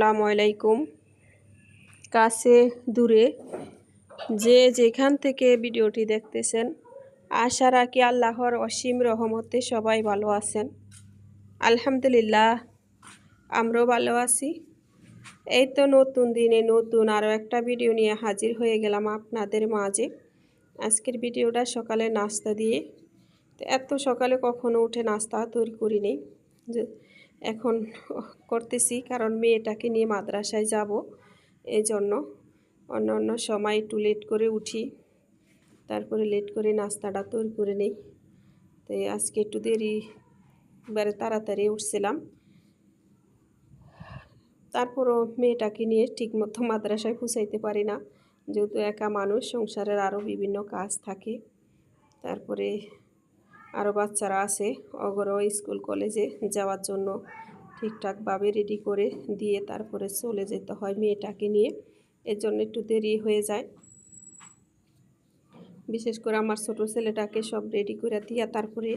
আসসালামু আলাইকুম। কাছে দূরে যে যেখান থেকে ভিডিওটি দেখতেছেন, আশা রাখি আল্লাহর অসীম রহমতে সবাই ভালো আছেন। আলহামদুলিল্লাহ, আমরাও ভালো আছি। এই তো নতুন দিনে নতুন আরও একটা ভিডিও নিয়ে হাজির হয়ে গেলাম আপনাদের মাঝে। আজকের ভিডিওটা সকালে নাস্তা দিয়ে এত সকালে কখনো উঠে নাস্তা তৈরি করিনি। এখন করতেছি, কারণ মেয়েটাকে নিয়ে মাদ্রাসায় যাব। এই জন্য অন্য অন্য সময় একটু লেট করে উঠি। তারপরে লেট করে নাস্তাটা তৈরি করে নেই। তো আজকে একটু দেরি বারে তাড়াতাড়ি উঠছিলাম। তারপরও মেয়েটাকে নিয়ে ঠিকমতো মাদ্রাসায় পৌঁছাইতে পারি না। যেহেতু একা মানুষ, সংসারের আরও বিভিন্ন কাজ থাকে। তারপরে আরও বাচ্চারা আছে অগরও স্কুল, কলেজে যাওয়ার জন্য ঠিকঠাকভাবে রেডি করে দিয়ে তারপরে চলে যেতে হয় মেয়েটাকে নিয়ে। এর জন্য একটু দেরি হয়ে যায়। বিশেষ করে আমার ছোটো ছেলেটাকে সব রেডি করে দিয়া তারপরে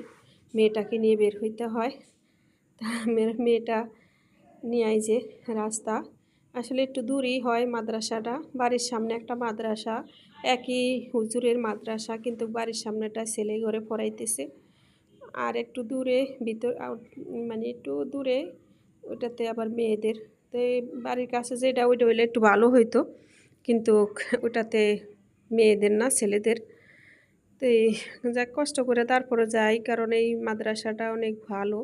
মেয়েটাকে নিয়ে বের হইতে হয়। মেয়েটা নিয়ে আই যে রাস্তা। আসলে একটু দূরই হয় মাদ্রাসাটা। বাড়ির সামনে একটা মাদ্রাসা, একই হুজুরের মাদ্রাসা, কিন্তু বাড়ির সামনেটা ছেলে ঘরে পড়াইতেছে। আর একটু দূরে ভিতর মানে একটু দূরে ওটাতে আবার মেয়েদের। তো বাড়ির কাছে যেটা, ওইটা হইলে একটু ভালো হইতো। কিন্তু ওটাতে মেয়েদের না, ছেলেদের। তো এই যাক, কষ্ট করে তারপরে যাই, কারণ এই মাদ্রাসাটা অনেক ভালো।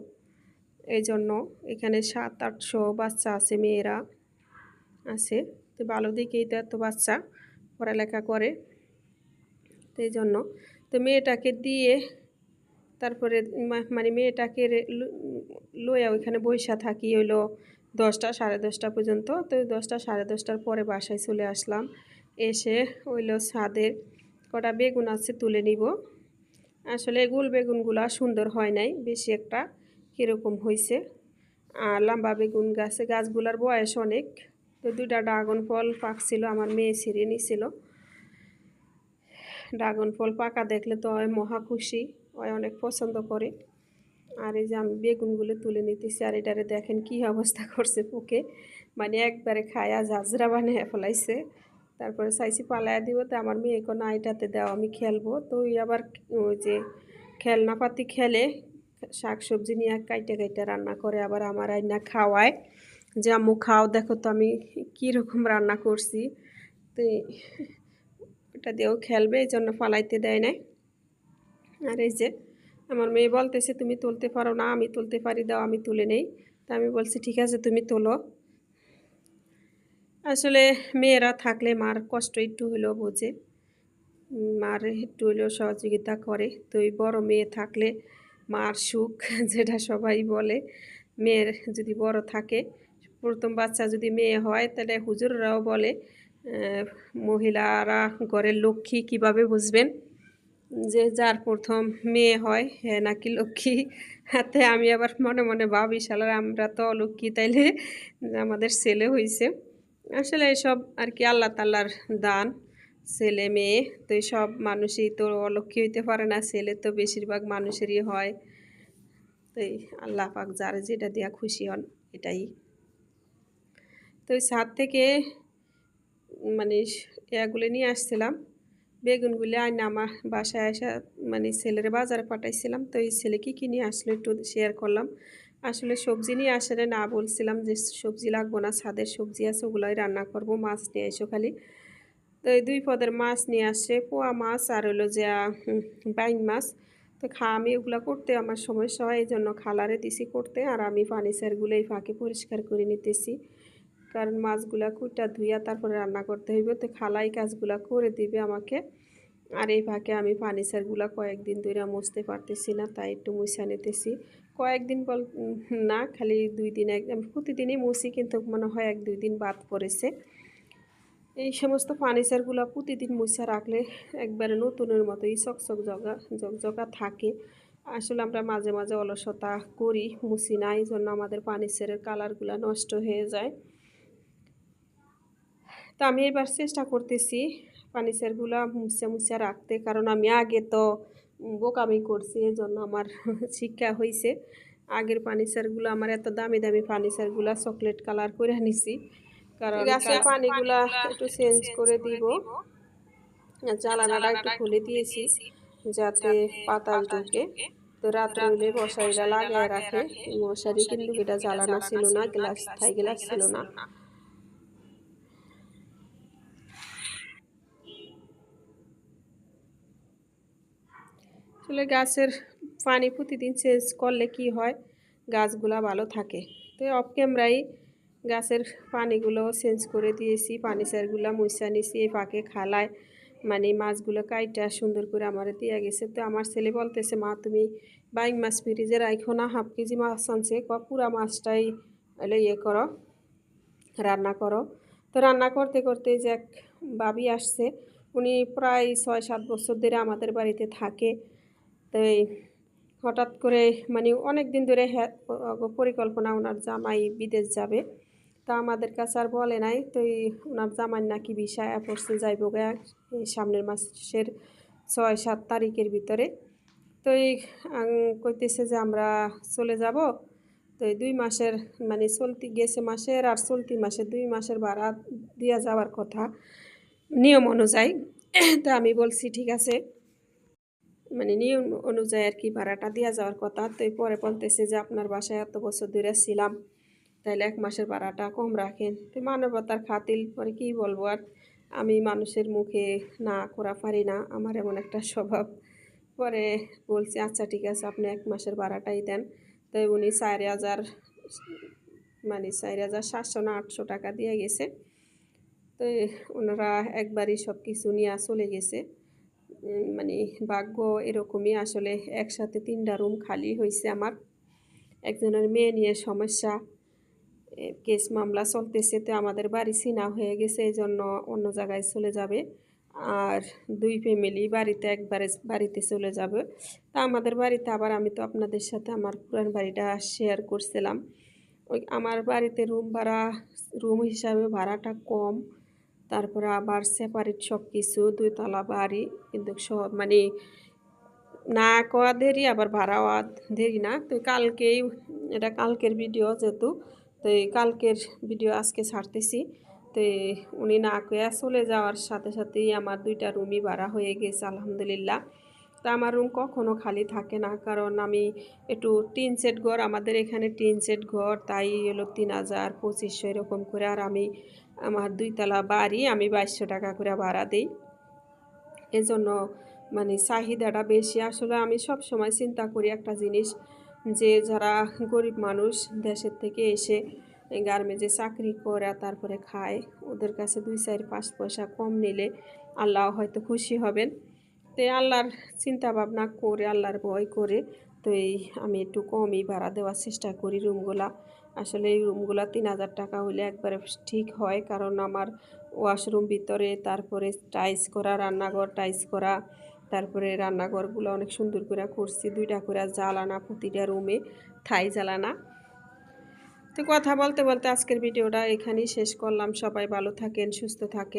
এই জন্য এখানে সাত, আটশো বাচ্চা আছে, মেয়েরা আছে। তো ভালো দিকেই তো এত বাচ্চা পড়ালেখা করে। তো এই জন্য তো মেয়েটাকে দিয়ে তারপরে মানে মেয়েটাকে লইয়া ওইখানে বৈশা থাকি, হইল দশটা, সাড়ে দশটা পর্যন্ত। তো দশটা, সাড়ে দশটার পরে বাসায় চলে আসলাম। এসে হইল ছাদের কটা বেগুন আছে তুলে নিব। আসলে গুল বেগুনগুলো সুন্দর হয় নাই, বেশি একটা কীরকম হয়েছে আর লম্বা বেগুন গাছে, গাছগুলার বয়স অনেক। তো দুইটা ড্রাগন ফল পাকছিল, আমার মেয়ে ছিঁড়ে নিছিল। ড্রাগন ফল পাকা দেখলে তো মহা খুশি। ওই অনেক পছন্দ করে। আর এই যে আমি বেগুনগুলো তুলে নিতেছি, আর এটারে দেখেন কি অবস্থা করছে পোকে মানে একবারে খায়া ঝাঁঝরা বানিয়ে ফেলাইছে। তারপরে চাইছি পালায়া দিব, তো আমার মেয়ে কোনো এটাতে দেওয়া আমি খেলব। তো ওই আবার ওই যে খেলনাপাতি খেলে শাক সবজি নিয়ে কাইটে কাইটে রান্না করে, আবার আমার আইনা খাওয়ায়। যে, আম্মু, খাও, দেখো তো আমি কীরকম রান্না করছি। তো এটা দিয়েও খেলবে এই জন্য ফালাইতে দেয় নাই। আর এই যে আমার মেয়ে বলতেছে, তুমি তুলতে পারো না, আমি তুলতে পারি, দাও, আমি তুলে নেই। তা আমি বলছি, ঠিক আছে, তুমি তোলো। আসলে মেয়েরা থাকলে মার কষ্ট একটু হলেও বোঝে। মার একটু হলেও সহযোগিতা করে। তো ওই বড় মেয়ে থাকলে মার সুখ, যেটা সবাই বলে। মেয়ের যদি বড় থাকে, প্রথম বাচ্চা যদি মেয়ে হয়, তাহলে হুজুররাও বলে মহিলারা ঘরের লক্ষ্মী কীভাবে বুঝবেন? যে যার প্রথম মেয়ে হয় হ্যাঁ নাকি লক্ষ্মী? হাতে আমি আবার মনে মনে ভাবি সালার আমরা তো অলক্ষ্মী, তাইলে আমাদের ছেলে হয়েছে আসলে এসব আর কি আল্লাহ তাল্লার দান, ছেলে, মেয়ে, তো সব মানুষই তো অলক্ষ্মী হইতে পারে না, ছেলে তো বেশিরভাগ মানুষেরই হয়। তো আল্লাহ পাক যার যেটা দেওয়া খুশি হন, এটাই। তো ছাদ থেকে মানে এগুলো নিয়ে আসছিলাম। বেগুনগুলি আইনে আমার বাসায় আসা মানে ছেলের বাজারে পাঠাইছিলাম। তো এই ছেলে কী কী নিয়ে আসলো একটু শেয়ার করলাম। আসলে সবজি নিয়ে আসলে না বলছিলাম যে সবজি লাগবো না, ছাদের সবজি আছে, ওগুলোই রান্না করব, মাছ নিয়ে এসো খালি। তো এই দুই পদের মাছ নিয়ে আসে, পোয়া মাছ আর হলো যে বাইন মাছ। তো খা, আমি ওগুলো করতে আমার সমস্যা হয় এই জন্য খালারে দিছি করতে, আর আমি ফার্নিচারগুলো এই ফাঁকে পরিষ্কার করে নিতেছি। কারণ মাছগুলা কুইটা ধুইয়া তারপরে রান্না করতে হইব। তো খালাই কাজগুলা করে দিবে আমাকে। আর এই ফাঁকে আমি ফার্নিচারগুলো কয়েকদিন ধরে মুছতে পারতেছি না, তাই একটু মুছা নিতেছি। কয়েকদিন বল না, খালি দুই দিন এক প্রতিদিনই মুছি, কিন্তু মনে হয় এক, দুই দিন বাদ পড়েছে। এই সমস্ত ফার্নিচারগুলো প্রতিদিন মুছা রাখলে একবারে নতুনের মতোই চকচক জগা জগজগা থাকে। আসলে আমরা মাঝে মাঝে অলসতা করি, মুছি না এই জন্য আমাদের ফার্নিচারের কালারগুলো নষ্ট হয়ে যায়। তো আমি এবার চেষ্টা করতেছি ফার্নিচারগুলো মুছে মুছে রাখতে কারণ আমি আগে তো বোকামি করছি এই জন্য আমার শিক্ষা হয়েছে আগের ফার্নিচারগুলো আমার এত দামি দামি ফার্নিচারগুলো চকলেট কালার করে নিছি কারণ গাছের পানিগুলা একটু চেঞ্জ করে দিব। জ্বালানাটা একটু খুলে দিয়েছি যাতে বাতাস ঢুকে। তো রাত্রে হলে মশারিটা লাগায় রাখে। মশারি কিন্তু এটা জ্বালানা ছিল না গ্লাস থাই গ্লাস ছিল না। আসলে গাছের পানি প্রতিদিন চেঞ্জ করলে কি হয়? গাছগুলা ভালো থাকে। তো অফ ক্যামেরাই গাছের পানিগুলো চেঞ্জ করে দিয়েছি। পানি সারগুলো মুছা নিছি, এই পাকে খালায়। মানে মাছগুলো কাইটা সুন্দর করে আমার দিয়ে গেছে। তো আমার ছেলে বলতেছে, মা, তুমি বাইং মাছ ফ্রিজে রাখো না। হাফ কেজি মাছ আনছে। ক, পুরা মাছটাই হলে ইয়ে করো, রান্না করো। তো রান্না করতে করতে যে এক বাবি আসছে, উনি প্রায় ছয় সাত বছর ধরে আমাদের বাড়িতে থাকে। তো এই হঠাৎ করে মানে অনেক দিন ধরে পরিকল্পনা ওনার জামাই বিদেশ যাবে। তা আমাদের কাছে আর বলে নাই তো ওনার জামাই নাকি বিষয় পড়ছে, যাইব গা এই সামনের মাসের ছয় সাত তারিখের ভিতরে। তো এই কইতেছে যে আমরা চলে যাব। তো এই দুই মাসের মানে চলতি, গেছে মাসের আর চলতি মাসের দুই মাসের ভাড়া দেওয়া যাওয়ার কথা, নিয়ম অনুযায়ী। তা আমি বলছি, ঠিক আছে। মানে নিয়ম অনুযায়ী আর কি ভাড়াটা দেওয়া যাওয়ার কথা। তো পরে বলতেছে যে আপনার বাসায় এত বছর ধরে ছিলাম, তাইলে এক মাসের ভাড়াটা কম রাখেন। তো মানবতার খাতিল, পরে কি বলব আর? আমি মানুষের মুখে না করা পারি না, আমার এমন একটা স্বভাব। পরে বলছি আচ্ছা ঠিক আছে, আপনি এক মাসের ভাড়াটাই দেন। তো উনি চার হাজার মানে চার হাজার সাতশো না আটশো টাকা দিয়ে গেছে। তো ওনারা একবারই সব কিছু নিয়ে চলে গেছে। মানে ভাগ্য এরকমই। আসলে একসাথে তিনটা রুম খালি হয়েছে আমার। একজনের মেয়ে নিয়ে সমস্যা কেস মামলা চলতেছে তো আমাদের বাড়ি চিনা হয়ে গেছে এই জন্য অন্য জায়গায় চলে যাবে। আর দুই ফ্যামিলি বাড়িতে একবারে বাড়িতে চলে যাবে। তা আমাদের বাড়িতে আবার আমি তো আপনাদের সাথে আমার পুরান বাড়িটা শেয়ার করছিলাম। ওই আমার বাড়িতে রুম ভাড়া রুম হিসাবে ভাড়াটা কম। তারপরে আবার সেপারেট সব কিছু দুইতলা বাড়ি, কিন্তু সব মানে না কওয়া দেরি, আবার ভাড়াওয়া দেরি না। তো কালকেই, এটা কালকের ভিডিও যেহেতু, তো এই কালকের ভিডিও আজকে ছাড়তেছি। তো উনি না কয়া চলে যাওয়ার সাথে সাথেই আমার দুইটা রুমই ভাড়া হয়ে গেছে, আলহামদুলিল্লাহ। তা আমার রুম কখনো খালি থাকে না। কারণ আমি একটু টিন সেট ঘর, আমাদের এখানে টিন সেট ঘর, তাই হলো তিন হাজার পঁচিশশো এরকম করে। আর আমি, আমার দুইতলা বাড়ি, আমি বাইশশো টাকা করে ভাড়া দিই। এজন্য মানে চাহিদাটা বেশি। আসলে আমি সব সময় চিন্তা করি একটা জিনিস, যে যারা গরিব মানুষ দেশের থেকে এসে গার্মেন্টে চাকরি করে, তারপরে খায়, ওদের কাছে দুই চার পাঁচ পয়সা কম নিলে আল্লাহ হয়তো খুশি হবেন। তো আল্লাহর চিন্তা ভাবনা করে, আল্লাহর ভয় করে, তো এই আমি একটু কমই ভাড়া দেওয়ার চেষ্টা করি রুমগুলা। আসলে এই রুমগুলা তিন হাজার টাকা হলে একবারে ঠিক হয়, কারণ আমার ওয়াশরুম ভিতরে, তারপরে টাইস করা, রান্নাঘর টাইস করা, তারপরে রান্নাঘরগুলো অনেক সুন্দর করে করছি, দুইটা করে জ্বালানা, প্রতিটা রুমে থাই জ্বালানা। তো কথা বলতে বলতে আজকের ভিডিওটা এখানেই শেষ করলাম। সবাই ভালো থাকেন, সুস্থ থাকেন।